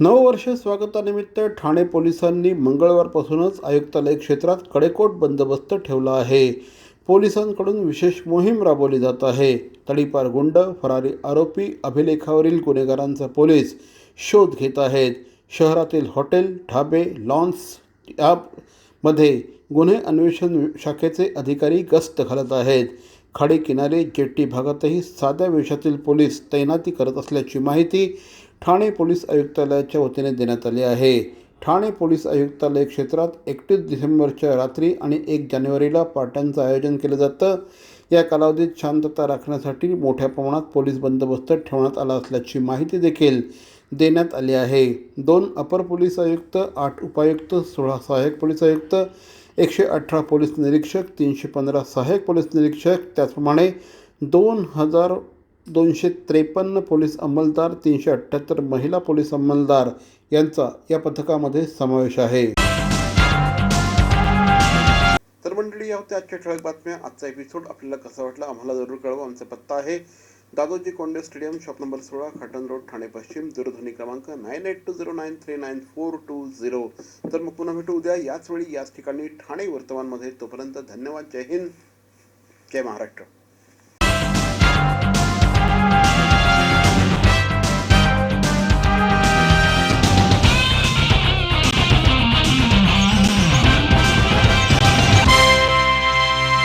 नववर्ष स्वागतानिमित्त ठाणे पोलिसांनी मंगळवारपासूनच आयुक्तालय क्षेत्रात कडेकोट बंदोबस्त ठेवला आहे. पोलिसांकडून विशेष मोहीम राबवली जात आहे. तडीपार गुंड फरारी आरोपी अभिलेखावरील गुन्हेगारांचा पोलीस शोध घेत आहेत. शहरातील हॉटेल ढाबे लॉन्स यामध्ये गुन्हे अन्वेषण शाखेचे अधिकारी गस्त घालत आहेत. खाडी किनारे जेट्टी भागातही साध्या वेशातील पोलीस तैनाती करत असल्याची माहिती ठाणे पोलीस आयुक्तालयाच्या वतीने देण्यात आले आहे. ठाणे पोलीस आयुक्तालय क्षेत्रात एकतीस डिसेंबरच्या रात्री आणि एक जानेवारीला पार्ट्यांचं आयोजन केलं जातं. या कालावधीत शांतता राखण्यासाठी मोठ्या प्रमाणात पोलीस बंदोबस्त ठेवण्यात आला असल्याची माहिती देखील देण्यात आली आहे. दोन अपर पोलीस आयुक्त आठ उपायुक्त सोळा सहाय्यक पोलीस आयुक्त एकशे अठरा पोलीस निरीक्षक तीनशे पंधरा सहाय्यक पोलीस निरीक्षक त्याचप्रमाणे दोन हजार दोनशे त्रेपन्न पोलीस अंमलदार तीनशे अठ्ठ्याहत्तर महिला पोलीस अंमलदार यांचा या पथकामध्ये समावेश आहे. तर मंडळी या होत्या आजच्या ठळक बातम्या. आजचा एपिसोड आपल्याला कसा वाटला आम्हाला जरूर कळवा. आमचा पत्ता आहे Dadoji Konde stadium shop number सोळा खाटन रोड ठाणे पश्चिम दूरध्वनी क्रमांक nine eight two zero nine three nine four two zero. तर मग पुन्हा भेटू उद्या. याच वेळी याच ठिकाणी ठाणे वर्तमानमध्ये. तोपर्यंत धन्यवाद. जय हिंद. जय महाराष्ट्र.